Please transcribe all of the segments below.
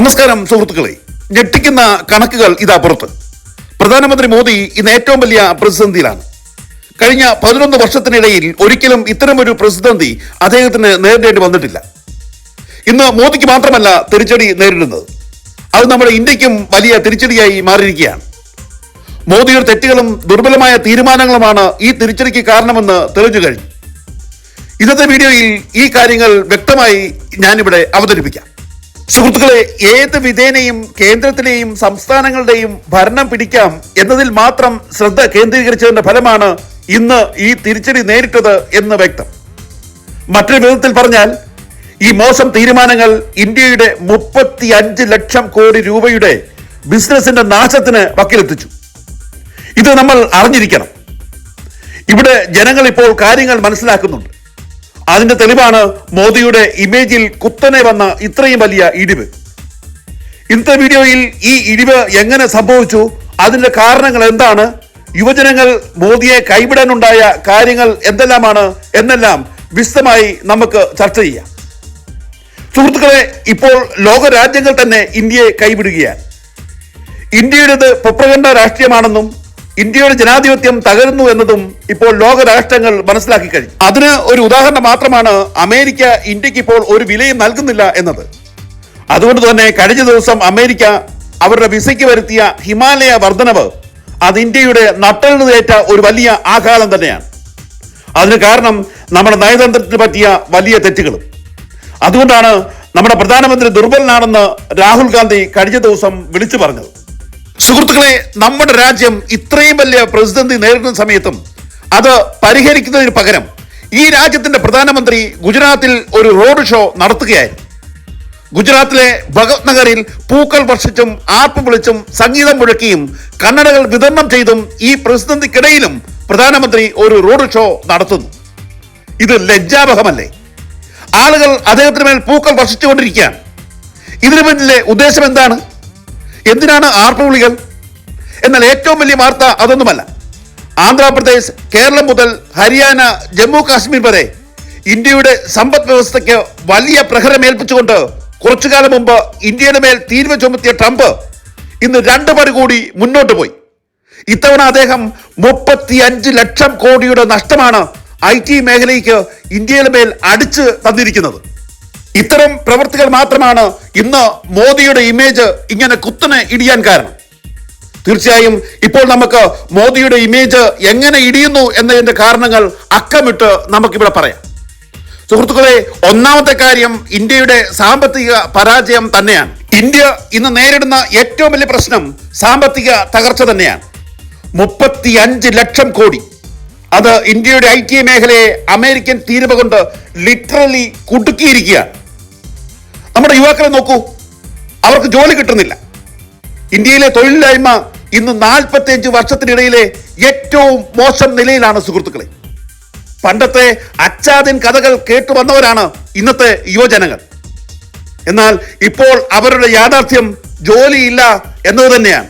നമസ്കാരം സുഹൃത്തുക്കളെ. ഞെട്ടിക്കുന്ന കണക്കുകൾ ഇതാ പുറത്ത്. പ്രധാനമന്ത്രി മോദി ഇന്ന് ഏറ്റവും വലിയ പ്രതിസന്ധിയിലാണ്. കഴിഞ്ഞ പതിനൊന്ന് വർഷത്തിനിടയിൽ ഒരിക്കലും ഇത്തരമൊരു പ്രതിസന്ധി അദ്ദേഹത്തിന് നേരിടേണ്ടി വന്നിട്ടില്ല. ഇന്ന് മോദിക്ക് മാത്രമല്ല തിരിച്ചടി നേരിടുന്നത്. അത് നമ്മുടെ ഇന്ത്യക്കും വലിയ തിരിച്ചടിയായി മാറിയിരിക്കുകയാണ്. മോദിയുടെ തെറ്റുകളും ദുർബലമായ തീരുമാനങ്ങളുമാണ് ഈ തിരിച്ചടിക്ക് കാരണമെന്ന് തെളിഞ്ഞു കഴിഞ്ഞു. ഇന്നത്തെ വീഡിയോയിൽ ഈ കാര്യങ്ങൾ വ്യക്തമായി ഞാനിവിടെ അവതരിപ്പിക്കാം. സുഹൃത്തുക്കളെ ഏത് വിധേനയും കേന്ദ്രത്തിലെയും സംസ്ഥാനങ്ങളുടെയും ഭരണം പിടിക്കാം എന്നതിൽ മാത്രം ശ്രദ്ധ കേന്ദ്രീകരിച്ചതിന്റെ ഫലമാണ് ഇന്ന് ഈ തിരിച്ചടി നേരിട്ടത് എന്ന് വ്യക്തം. മറ്റൊരു വിധത്തിൽ പറഞ്ഞാൽ ഈ മോശം തീരുമാനങ്ങൾ ഇന്ത്യയുടെ മുപ്പത്തി അഞ്ച് ലക്ഷം കോടി രൂപയുടെ ബിസിനസിന്റെ നാശത്തിന് വക്കിലെത്തിച്ചു. ഇത് നമ്മൾ അറിഞ്ഞിരിക്കണം. ഇവിടെ ജനങ്ങൾ ഇപ്പോൾ കാര്യങ്ങൾ മനസ്സിലാക്കുന്നുണ്ട്. അതിന്റെ തെളിവാണ് മോദിയുടെ ഇമേജിൽ കുത്തനെ വന്ന ഇത്രയും വലിയ ഇടിവ്. ഇന്നത്തെ വീഡിയോയിൽ ഈ ഇടിവ് എങ്ങനെ സംഭവിച്ചു അതിന്റെ കാരണങ്ങൾ എന്താണ് യുവജനങ്ങൾ മോദിയെ കൈവിടാനുണ്ടായ കാര്യങ്ങൾ എന്തെല്ലാമാണ് എന്നെല്ലാം വിശദമായി നമുക്ക് ചർച്ച ചെയ്യാം. സുഹൃത്തുക്കളെ ഇപ്പോൾ ലോക രാജ്യങ്ങൾ തന്നെ ഇന്ത്യയെ കൈവിടുകയാണ്. ഇന്ത്യയുടേത് പ്രപ്രകണ്ഠ രാഷ്ട്രീയമാണെന്നും ഇന്ത്യയുടെ ജനാധിപത്യം തകരുന്നു എന്നതും ഇപ്പോൾ ലോകരാഷ്ട്രങ്ങൾ മനസ്സിലാക്കി കഴിഞ്ഞു. അതിന് ഒരു ഉദാഹരണം മാത്രമാണ് അമേരിക്ക ഇന്ത്യയ്ക്ക് ഇപ്പോൾ ഒരു വിലയും നൽകുന്നില്ല എന്നത്. അതുകൊണ്ട് തന്നെ കഴിഞ്ഞ ദിവസം അമേരിക്ക അവരുടെ വിസയ്ക്ക് വരുത്തിയ ഹിമാലയ വർധനവ് അത് ഇന്ത്യയുടെ നട്ടലിനേറ്റ ഒരു വലിയ ആഘാതം തന്നെയാണ്. അതിന് കാരണം നമ്മുടെ നയതന്ത്രത്തിന് പറ്റിയ വലിയ തെറ്റുകളും. അതുകൊണ്ടാണ് നമ്മുടെ പ്രധാനമന്ത്രി ദുർബലനാണെന്ന് രാഹുൽ ഗാന്ധി കഴിഞ്ഞ ദിവസം വിളിച്ചു പറഞ്ഞത്. സുഹൃത്തുക്കളെ നമ്മുടെ രാജ്യം ഇത്രയും വലിയ പ്രതിസന്ധി നേരിടുന്ന സമയത്തും അത് പരിഹരിക്കുന്നതിന് പകരം ഈ രാജ്യത്തിന്റെ പ്രധാനമന്ത്രി ഗുജറാത്തിൽ ഒരു റോഡ് ഷോ നടത്തുകയായിരുന്നു. ഗുജറാത്തിലെ ഭഗത് നഗറിൽ പൂക്കൾ വർഷിച്ചും ആർപ്പ് വിളിച്ചും സംഗീതം മുഴക്കിയും കണ്ണടകൾ വിതരണം ചെയ്തും ഈ പ്രതിസന്ധിക്കിടയിലും പ്രധാനമന്ത്രി ഒരു റോഡ് ഷോ നടത്തുന്നു. ഇത് ലജ്ജാവഹമല്ലേ? ആളുകൾ അദ്ദേഹത്തിന് മേൽ പൂക്കൾ വർഷിച്ചുകൊണ്ടിരിക്കുകയാണ്. ഇതിനു പിന്നിലെ ഉദ്ദേശം എന്താണ്? എന്തിനാണ് ആർപ്പുവിളികൾ എന്നാൽ ഏറ്റവും വലിയ വാർത്ത അതൊന്നുമല്ല. ആന്ധ്രാപ്രദേശ് കേരളം മുതൽ ഹരിയാന ജമ്മു കാശ്മീർ വരെ ഇന്ത്യയുടെ സമ്പദ് വ്യവസ്ഥയ്ക്ക് വലിയ പ്രഹരമേൽപ്പിച്ചുകൊണ്ട് കുറച്ചു കാലം മുമ്പ് ഇന്ത്യയുടെ മേൽ തീരുവ ചുമത്തിയ ട്രംപ് ഇന്ന് രണ്ട് പടി കൂടി മുന്നോട്ട് പോയി. ഇത്തവണ അദ്ദേഹം മുപ്പത്തി അഞ്ച് ലക്ഷം കോടിയുടെ നഷ്ടമാണ് ഐ ടി മേഖലയ്ക്ക് ഇന്ത്യയുടെ മേൽ അടിച്ച് തന്നിരിക്കുന്നത്. ഇത്തരം പ്രവൃത്തികൾ മാത്രമാണ് ഇന്ന് മോദിയുടെ ഇമേജ് ഇങ്ങനെ കുത്തനെ ഇടിയാൻ കാരണം. തീർച്ചയായും ഇപ്പോൾ നമുക്ക് മോദിയുടെ ഇമേജ് എങ്ങനെ ഇടിയുന്നു എന്നതിന്റെ കാരണങ്ങൾ അക്കമിട്ട് നമുക്കിവിടെ പറയാം. സുഹൃത്തുക്കളെ ഒന്നാമത്തെ കാര്യം ഇന്ത്യയുടെ സാമ്പത്തിക പരാജയം തന്നെയാണ്. ഇന്ത്യ ഇന്ന് നേരിടുന്ന ഏറ്റവും വലിയ പ്രശ്നം സാമ്പത്തിക തകർച്ച തന്നെയാണ്. മുപ്പത്തി അഞ്ച് ലക്ഷം കോടി. അത് ഇന്ത്യയുടെ ഐ ടി മേഖലയെ അമേരിക്കൻ തീരുവ കൊണ്ട് ലിറ്ററലി കുടുക്കിയിരിക്കുകയാണ്. നമ്മുടെ യുവാക്കളെ നോക്കൂ. അവർക്ക് ജോലി കിട്ടുന്നില്ല. ഇന്ത്യയിലെ തൊഴിലില്ലായ്മ ഇന്ന് നാൽപ്പത്തിയഞ്ച് വർഷത്തിനിടയിലെ ഏറ്റവും മോശം നിലയിലാണ് സുഹൃത്തുക്കളെ. പണ്ടത്തെ അച്ചാദിൻ കഥകൾ കേട്ടു വന്നവരാണ് ഇന്നത്തെ യുവജനങ്ങൾ. എന്നാൽ ഇപ്പോൾ അവരുടെ യാഥാർത്ഥ്യം ജോലിയില്ല എന്നത് തന്നെയാണ്.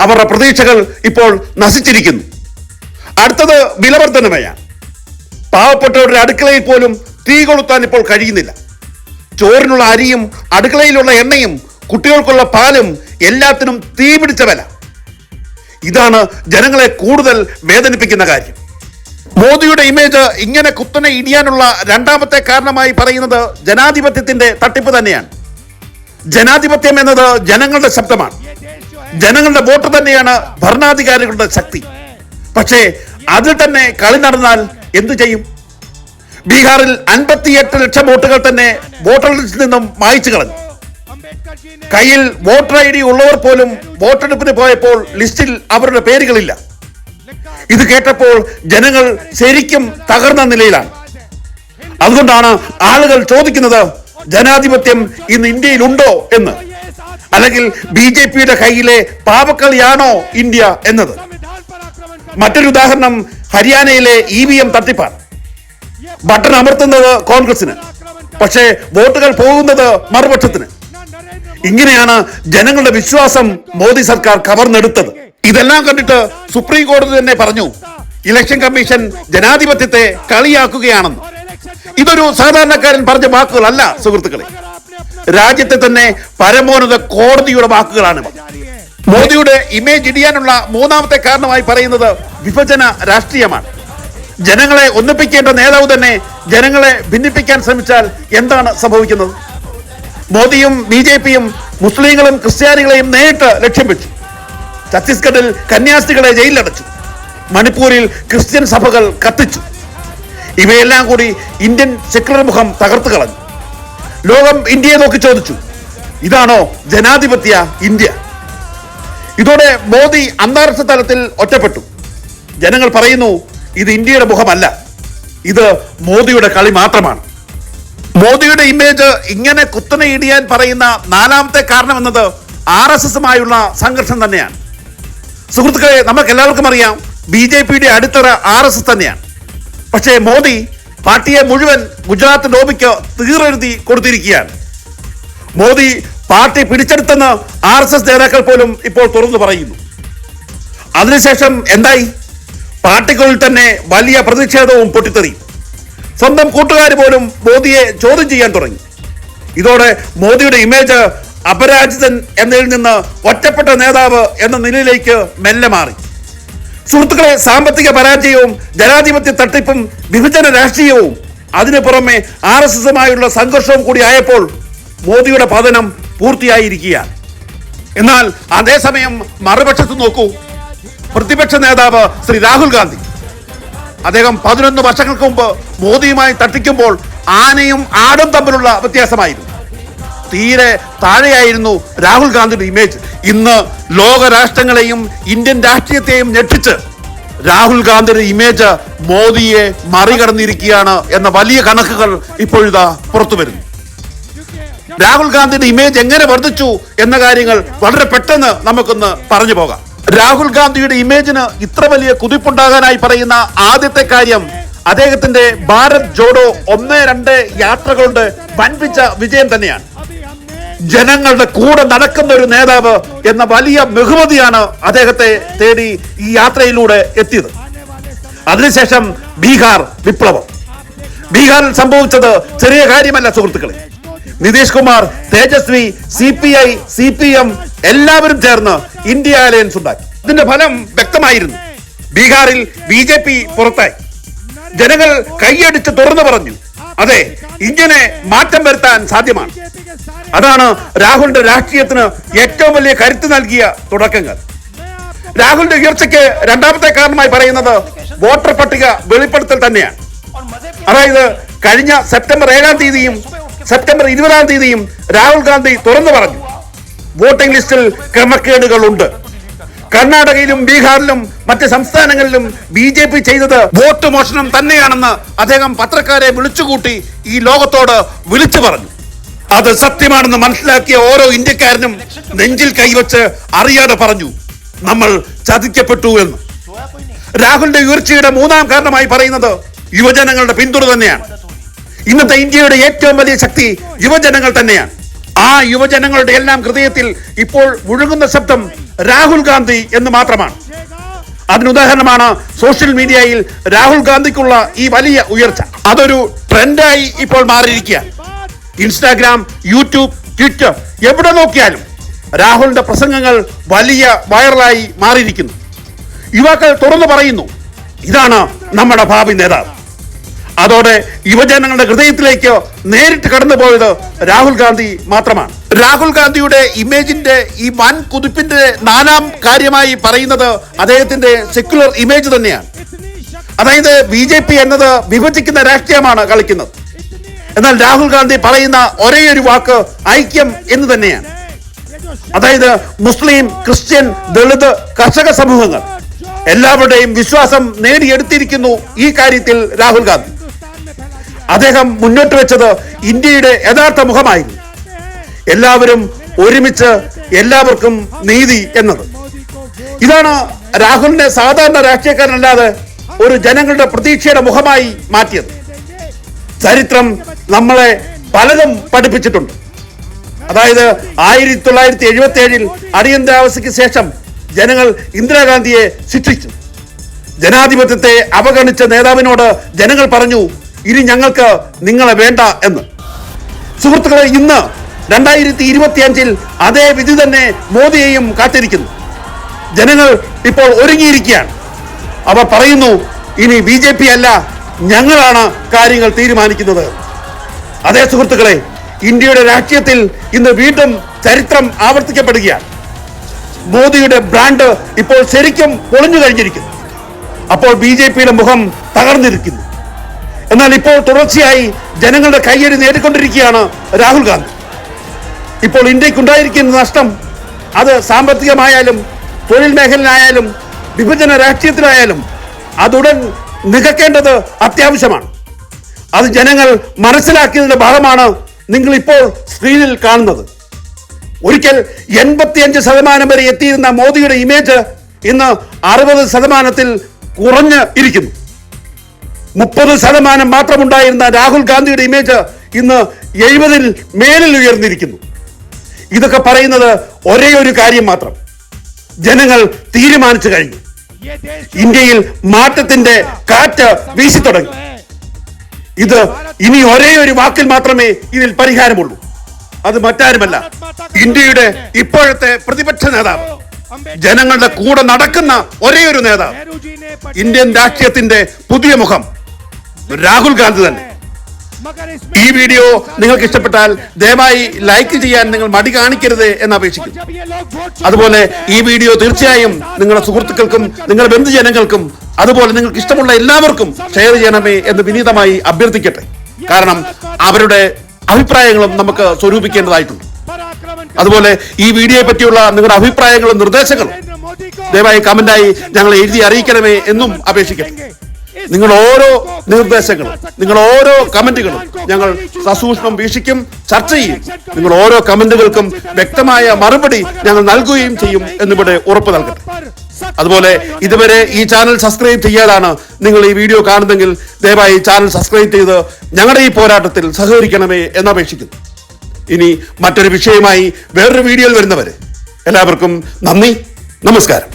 അവരുടെ പ്രതീക്ഷകൾ ഇപ്പോൾ നശിച്ചിരിക്കുന്നു. അടുത്തത് വിലവർദ്ധനമയാണ്. പാവപ്പെട്ടവരുടെ അടുക്കളയിൽ പോലും തീ കൊളുത്താൻ ഇപ്പോൾ കഴിയുന്നില്ല. ചോറിനുള്ള അരിയും അടുക്കളയിലുള്ള എണ്ണയും കുട്ടികൾക്കുള്ള പാലും എല്ലാത്തിനും തീ പിടിച്ച വില. ഇതാണ് ജനങ്ങളെ കൂടുതൽ വേദനിപ്പിക്കുന്ന കാര്യം. മോദിയുടെ ഇമേജ് ഇങ്ങനെ കുത്തനെ ഇടിയാനുള്ള രണ്ടാമത്തെ കാരണമായി പറയുന്നത് ജനാധിപത്യത്തിന്റെ തട്ടിപ്പ് തന്നെയാണ്. ജനാധിപത്യം എന്നത് ജനങ്ങളുടെ ശബ്ദമാണ്. ജനങ്ങളുടെ വോട്ട് തന്നെയാണ് ഭരണാധികാരികളുടെ ശക്തി. പക്ഷേ അതിൽ തന്നെ കളി നടന്നാൽ എന്തു ചെയ്യും? ബീഹാറിൽ അൻപത്തിയെട്ട് ലക്ഷം വോട്ടുകൾ തന്നെ വോട്ടർ ലിസ്റ്റിൽ നിന്നും മായ്ച്ചു കളഞ്ഞു. കയ്യിൽ വോട്ടർ ഐ ഡി ഉള്ളവർ പോലും വോട്ടെടുപ്പിന് പോയപ്പോൾ ലിസ്റ്റിൽ അവരുടെ പേരുകളില്ല. ഇത് കേട്ടപ്പോൾ ജനങ്ങൾ ശരിക്കും തകർന്ന നിലയിലാണ്. അതുകൊണ്ടാണ് ആളുകൾ ചോദിക്കുന്നത് ജനാധിപത്യം ഇന്ന് ഇന്ത്യയിലുണ്ടോ എന്ന്. അല്ലെങ്കിൽ ബി ജെ പിയുടെ കയ്യിലെ പാവക്കളിയാണോ ഇന്ത്യ എന്നത്. മറ്റൊരു ഉദാഹരണം ഹരിയാനയിലെ ഇ വി എം തട്ടിപ്പാണ്. ബട്ടൺ അമർത്തുന്നത് കോൺഗ്രസിന് പക്ഷേ വോട്ടുകൾ പോകുന്നത് മറുപക്ഷത്തിന്. ഇങ്ങനെയാണ് ജനങ്ങളുടെ വിശ്വാസം മോദി സർക്കാർ കവർന്നെടുത്തത്. ഇതെല്ലാം കണ്ടിട്ട് സുപ്രീം കോടതി തന്നെ പറഞ്ഞു ഇലക്ഷൻ കമ്മീഷൻ ജനാധിപത്യത്തെ കളിയാക്കുകയാണെന്ന്. ഇതൊരു സാധാരണക്കാരൻ പറഞ്ഞ വാക്കുകളല്ല സുഹൃത്തുക്കളെ. രാജ്യത്തെ തന്നെ പരമോന്നത കോടതിയുടെ വാക്കുകളാണ് മോദിയുടെ ഇമേജ് ഇടിയാനുള്ള മൂന്നാമത്തെ കാരണമായി പറയുന്നത് വിഭജന രാഷ്ട്രീയമാണ്. ജനങ്ങളെ ഒന്നിപ്പിക്കേണ്ട നേതാവ് തന്നെ ജനങ്ങളെ ഭിന്നിപ്പിക്കാൻ ശ്രമിച്ചാൽ എന്താണ് സംഭവിക്കുന്നത്? മോദിയും ബി ജെ പിയും മുസ്ലിങ്ങളും ക്രിസ്ത്യാനികളെയും നേരിട്ട് ലക്ഷ്യം വെച്ചു. ഛത്തീസ്ഗഡിൽ കന്യാസ്ത്രികളെ ജയിലിലടച്ചു. മണിപ്പൂരിൽ ക്രിസ്ത്യൻ സഭകൾ കത്തിച്ചു. ഇവയെല്ലാം കൂടി ഇന്ത്യൻ സെക്യുലർ മുഖം തകർത്തു കളഞ്ഞു. ലോകം ഇന്ത്യയെ നോക്കി ചോദിച്ചു. ഇതാണോ ജനാധിപത്യ ഇന്ത്യ? ഇതോടെ മോദി അന്താരാഷ്ട്ര തലത്തിൽ ഒറ്റപ്പെട്ടു. ജനങ്ങൾ പറയുന്നു ഇത് ഇന്ത്യയുടെ മുഖമല്ല. ഇത് മോദിയുടെ കളി മാത്രമാണ്. മോദിയുടെ ഇമേജ് ഇങ്ങനെ കുത്തനെ ഇടിയാൻ പറയുന്ന നാലാമത്തെ കാരണം എന്നത് ആർ എസ് എസുമായുള്ള സംഘർഷം തന്നെയാണ്. സുഹൃത്തുക്കളെ നമുക്ക് എല്ലാവർക്കും അറിയാം ബി ജെ പിയുടെ അടിത്തറ ആർ എസ് എസ് തന്നെയാണ്. പക്ഷേ മോദി പാർട്ടിയെ മുഴുവൻ ഗുജറാത്ത് ലോബിക്ക് തീറെഴുതി കൊടുത്തിരിക്കുകയാണ്. മോദി പാർട്ടി പിടിച്ചെടുത്തെന്ന് ആർ എസ് എസ് നേതാക്കൾ പോലും ഇപ്പോൾ തുറന്നു പറയുന്നു. അതിനുശേഷം എന്തായി? പാർട്ടിക്കുള്ളിൽ തന്നെ വലിയ പ്രതിഷേധവും പൊട്ടിത്തെറി. സ്വന്തം കൂട്ടുകാർ പോലും മോദിയെ ചോദ്യം ചെയ്യാൻ തുടങ്ങി. ഇതോടെ മോദിയുടെ ഇമേജ് അപരാജിതൻ എന്നതിൽ നിന്ന് ഒറ്റപ്പെട്ട നേതാവ് എന്ന നിലയിലേക്ക് മെല്ലെ മാറി. സുഹൃത്തുക്കളെ സാമ്പത്തിക പരാജയവും ജനാധിപത്യ തട്ടിപ്പും വിഭജന രാഷ്ട്രീയവും അതിനു പുറമെ ആർ എസ് എസുമായുള്ള സംഘർഷവും കൂടി ആയപ്പോൾ മോദിയുടെ പതനം പൂർത്തിയായിരിക്കുകയാണ്. എന്നാൽ അതേസമയം മറുപക്ഷത്ത് നോക്കൂ പ്രതിപക്ഷ നേതാവ് ശ്രീ രാഹുൽ ഗാന്ധി. അദ്ദേഹം പതിനൊന്ന് വർഷങ്ങൾക്ക് മുമ്പ് മോദിയുമായി തട്ടിക്കുമ്പോൾ ആനയും ആടും തമ്മിലുള്ള വ്യത്യാസമായിരുന്നു. തീരെ താഴെയായിരുന്നു രാഹുൽ ഗാന്ധിയുടെ ഇമേജ് ഇന്ന് ലോക രാഷ്ട്രങ്ങളെയും ഇന്ത്യൻ രാഷ്ട്രീയത്തെയും ഞെട്ടിച്ച് രാഹുൽ ഗാന്ധിയുടെ ഇമേജ് മോദിയെ മറികടന്നിരിക്കുകയാണ് എന്ന വലിയ കണക്കുകൾ ഇപ്പോഴിതാ പുറത്തു വരുന്നു. രാഹുൽ ഗാന്ധിയുടെ ഇമേജ് എങ്ങനെ വർദ്ധിച്ചു എന്ന കാര്യങ്ങൾ വളരെ പെട്ടെന്ന് നമുക്കൊന്ന് പറഞ്ഞു പോകാം. രാഹുൽ ഗാന്ധിയുടെ ഇമേജിന് ഇത്ര വലിയ കുതിപ്പുണ്ടാകാനായി പറയുന്ന ആദ്യത്തെ കാര്യം അദ്ദേഹത്തിന്റെ ഭാരത് ജോഡോ ഒന്ന് രണ്ട് യാത്രകളുടെ വൻപിച്ച വിജയം തന്നെയാണ്. ജനങ്ങളുടെ കൂടെ നടക്കുന്ന ഒരു നേതാവ് എന്ന വലിയ ബഹുമതിയാണ് അദ്ദേഹത്തെ തേടി ഈ യാത്രയിലൂടെ എത്തിയത്. അതിനുശേഷം ബീഹാർ വിപ്ലവം. ബീഹാറിൽ സംഭവിച്ചത് ചെറിയ കാര്യമല്ല സുഹൃത്തുക്കളെ. Nitish Kumar Tejashwi C P I C P M എല്ലാവരും ചേർന്ന് ഇന്ത്യ അലയൻസ് ഉണ്ടാക്കി. ഇതിന്റെ ഫലം വ്യക്തമായിരുന്നു. ബീഹാറിൽ ബി ജെ പി പുറത്തായി. ജനങ്ങൾ കൈയടിച്ച് തുറന്നു പറഞ്ഞു. അതെ ഇങ്ങനെ മാറ്റം വരുത്താൻ സാധ്യമാണ്. അതാണ് രാഹുലിന്റെ രാഷ്ട്രീയത്തിന് ഏറ്റവും വലിയ കരുത്ത് നൽകിയ തുടക്കങ്ങൾ. രാഹുലിന്റെ ഉയർച്ചയ്ക്ക് രണ്ടാമത്തെ കാരണമായി പറയുന്നത് വോട്ടർ പട്ടിക വെളിപ്പെടുത്തൽ തന്നെയാണ്. അതായത് കഴിഞ്ഞ സെപ്റ്റംബർ ഏഴാം തീയതിയും സെപ്റ്റംബർ ഇരുപതാം തീയതിയും രാഹുൽ ഗാന്ധി തുറന്നു പറഞ്ഞു. വോട്ടിംഗ് ലിസ്റ്റിൽ ക്രമക്കേടുകളുണ്ട്. കർണാടകയിലും ബീഹാറിലും മറ്റ് സംസ്ഥാനങ്ങളിലും ബി ജെ പി ചെയ്തത് വോട്ട് മോഷണം തന്നെയാണെന്ന് അദ്ദേഹം പത്രക്കാരെ വിളിച്ചുകൂട്ടി ഈ ലോകത്തോട് വിളിച്ചു പറഞ്ഞു. അത് സത്യമാണെന്ന് മനസ്സിലാക്കിയ ഓരോ ഇന്ത്യക്കാരനും നെഞ്ചിൽ കൈവച്ച് അറിയാതെ പറഞ്ഞു നമ്മൾ ചതിക്കപ്പെട്ടു എന്ന്. രാഹുലിന്റെ ഉയർച്ചയുടെ മൂന്നാം കാരണമായി പറയുന്നത് യുവജനങ്ങളുടെ പിന്തുണ തന്നെയാണ്. ഇന്നത്തെ ഇന്ത്യയുടെ ഏറ്റവും വലിയ ശക്തി യുവജനങ്ങൾ തന്നെയാണ്. ആ യുവജനങ്ങളുടെ എല്ലാം ഹൃദയത്തിൽ ഇപ്പോൾ മുഴുകുന്ന ശബ്ദം രാഹുൽ ഗാന്ധി എന്ന് മാത്രമാണ്. അതിനുദാഹരണമാണ് സോഷ്യൽ മീഡിയയിൽ രാഹുൽ ഗാന്ധിക്കുള്ള ഈ വലിയ ഉയർച്ച. അതൊരു ട്രെൻഡായി ഇപ്പോൾ മാറിയിരിക്കുക ഇൻസ്റ്റാഗ്രാം യൂട്യൂബ് ട്വിറ്റർ എവിടെ നോക്കിയാലും രാഹുലിന്റെ പ്രസംഗങ്ങൾ വലിയ വൈറലായി മാറിയിരിക്കുന്നു. യുവാക്കൾ തുറന്നു പറയുന്നു ഇതാണ് നമ്മുടെ ഭാവി നേതാവ്. അതോടെ യുവജനങ്ങളുടെ ഹൃദയത്തിലേക്ക് നേരിട്ട് കടന്നുപോയത് രാഹുൽ ഗാന്ധി മാത്രമാണ്. രാഹുൽ ഗാന്ധിയുടെ ഇമേജിന്റെ ഈ വൻ കുതിപ്പിന്റെ നാലാം കാര്യമായി പറയുന്നത് അദ്ദേഹത്തിന്റെ സെക്യുലർ ഇമേജ് തന്നെയാണ്. അതായത് ബി ജെ പി എന്നത് വിഭജിക്കുന്ന രാഷ്ട്രീയമാണ് കളിക്കുന്നത്. എന്നാൽ രാഹുൽ ഗാന്ധി പറയുന്ന ഒരേ ഒരു വാക്ക് ഐക്യം എന്ന് തന്നെയാണ്. അതായത് മുസ്ലിം ക്രിസ്ത്യൻ ദളിത് കർഷക സമൂഹങ്ങൾ എല്ലാവരുടെയും വിശ്വാസം നേടിയെടുത്തിരിക്കുന്നു ഈ കാര്യത്തിൽ രാഹുൽ ഗാന്ധി. അദ്ദേഹം മുന്നോട്ട് വെച്ചത് ഇന്ത്യയുടെ യഥാർത്ഥ മുഖമായിരുന്നു. എല്ലാവരും ഒരുമിച്ച് എല്ലാവർക്കും നീതി എന്നത്. ഇതാണ് രാഹുലിനെ സാധാരണ രാഷ്ട്രീയക്കാരനല്ലാതെ ഒരു ജനങ്ങളുടെ പ്രതീക്ഷയുടെ മുഖമായി മാറ്റിയത്. ചരിത്രം നമ്മളെ പലതും പഠിപ്പിച്ചിട്ടുണ്ട്. അതായത് ആയിരത്തി തൊള്ളായിരത്തി എഴുപത്തി ഏഴിൽ അടിയന്തരാവസ്ഥയ്ക്ക് ശേഷം ജനങ്ങൾ ഇന്ദിരാഗാന്ധിയെ ശിക്ഷിച്ചു. ജനാധിപത്യത്തെ അവഗണിച്ച നേതാവിനോട് ജനങ്ങൾ പറഞ്ഞു ഇനി ഞങ്ങൾക്ക് നിങ്ങളെ വേണ്ട എന്ന്. സുഹൃത്തുക്കളെ ഇന്ന് രണ്ടായിരത്തി ഇരുപത്തിയഞ്ചിൽ അതേ വിധി തന്നെ മോദിയെയും കാത്തിരിക്കുന്നു. ജനങ്ങൾ ഇപ്പോൾ ഒരുങ്ങിയിരിക്കുകയാണ്. അവർ പറയുന്നു ഇനി ബി ജെ പി അല്ല ഞങ്ങളാണ് കാര്യങ്ങൾ തീരുമാനിക്കുന്നത്. അതേ സുഹൃത്തുക്കളെ ഇന്ത്യയുടെ രാഷ്ട്രീയത്തിൽ ഇന്ന് വീണ്ടും ചരിത്രം ആവർത്തിക്കപ്പെടുകയാണ്. മോദിയുടെ ബ്രാൻഡ് ഇപ്പോൾ ശരിക്കും പൊളിഞ്ഞു കഴിഞ്ഞിരിക്കുന്നു. അപ്പോൾ ബി ജെ പിയുടെ മുഖം തകർന്നിരിക്കുന്നു. എന്നാൽ ഇപ്പോൾ തുടർച്ചയായി ജനങ്ങളുടെ കയ്യടി നേടിക്കൊണ്ടിരിക്കുകയാണ് രാഹുൽ ഗാന്ധി. ഇപ്പോൾ ഇന്ത്യക്കുണ്ടായിരിക്കുന്ന നഷ്ടം അത് സാമ്പത്തികമായാലും തൊഴിൽ മേഖലയിലായാലും വിഭജന രാഷ്ട്രീയത്തിലായാലും അതുടൻ നികക്കേണ്ടത് അത്യാവശ്യമാണ്. അത് ജനങ്ങൾ മനസ്സിലാക്കിയതിന്റെ ഭാഗമാണ് നിങ്ങൾ ഇപ്പോൾ സ്ക്രീനിൽ കാണുന്നത്. ഒരിക്കൽ എൺപത്തിയഞ്ച് ശതമാനം വരെ എത്തിയിരുന്ന മോദിയുടെ ഇമേജ് ഇന്ന് അറുപത് ശതമാനത്തിൽ കുറഞ്ഞ് ഇരിക്കുന്നു. മുപ്പത് ശതമാനം മാത്രമുണ്ടായിരുന്ന രാഹുൽ ഗാന്ധിയുടെ ഇമേജ് ഇന്ന് എഴുപതിൽ മേലിൽ ഉയർന്നിരിക്കുന്നു. ഇതൊക്കെ പറയുന്നത് ഒരേ ഒരു കാര്യം മാത്രം. ജനങ്ങൾ തീരുമാനിച്ചു കഴിഞ്ഞു. ഇന്ത്യയിൽ മാറ്റത്തിന്റെ കാറ്റ് വീശി തുടങ്ങി. ഇത് ഇനി ഒരേ ഒരു വാക്കിൽ മാത്രമേ ഇതിൽ പരിഹാരമുള്ളൂ. അത് മറ്റാരുമല്ല ഇന്ത്യയുടെ ഇപ്പോഴത്തെ പ്രതിപക്ഷ നേതാവ്. ജനങ്ങളുടെ കൂടെ നടക്കുന്ന ഒരേ ഒരു നേതാവ്. ഇന്ത്യൻ രാഷ്ട്രീയത്തിന്റെ പുതിയ മുഖം. രാഹുൽ ഗാന്ധി തന്നെ. ഈ വീഡിയോ നിങ്ങൾക്ക് ഇഷ്ടപ്പെട്ടാൽ ദയവായി ലൈക്ക് ചെയ്യാൻ നിങ്ങൾ മടി കാണിക്കരുത് എന്ന് അപേക്ഷിക്കുന്നു. അതുപോലെ ഈ വീഡിയോ തീർച്ചയായും നിങ്ങളുടെ സുഹൃത്തുക്കൾക്കും നിങ്ങളുടെ ബന്ധുജനങ്ങൾക്കും അതുപോലെ നിങ്ങൾക്ക് ഇഷ്ടമുള്ള എല്ലാവർക്കും ഷെയർ ചെയ്യണമേ എന്ന് വിനീതമായി അഭ്യർത്ഥിക്കട്ടെ. കാരണം അവരുടെ അഭിപ്രായങ്ങളും നമുക്ക് സ്വരൂപിക്കേണ്ടതായിട്ടുണ്ട്. അതുപോലെ ഈ വീഡിയോയെ പറ്റിയുള്ള നിങ്ങളുടെ അഭിപ്രായങ്ങളും നിർദ്ദേശങ്ങളും ദയവായി കമന്റായി ഞങ്ങൾ എഴുതി അറിയിക്കണമേ എന്നും അപേക്ഷിക്കട്ടെ. നിങ്ങൾ ഓരോ നിർദ്ദേശങ്ങളും നിങ്ങൾ ഓരോ കമന്റുകളും ഞങ്ങൾ സസൂക്ഷ്മം വീക്ഷിക്കും ചർച്ച ചെയ്യും. നിങ്ങൾ ഓരോ കമന്റുകൾക്കും വ്യക്തമായ മറുപടി ഞങ്ങൾ നൽകുകയും ചെയ്യും എന്നിവിടെ ഉറപ്പ് നൽകട്ടെ. അതുപോലെ ഇതുവരെ ഈ ചാനൽ സബ്സ്ക്രൈബ് ചെയ്യാതാണ് നിങ്ങൾ ഈ വീഡിയോ കാണുന്നെങ്കിൽ ദയവായി ചാനൽ സബ്സ്ക്രൈബ് ചെയ്ത് ഞങ്ങളുടെ ഈ പോരാട്ടത്തിൽ സഹകരിക്കണമേ എന്ന് എന്നപേക്ഷിക്കുന്നു. ഇനി മറ്റൊരു വിഷയമായി വേറൊരു വീഡിയോയിൽ വരുന്നവരെ എല്ലാവർക്കും നന്ദി നമസ്കാരം.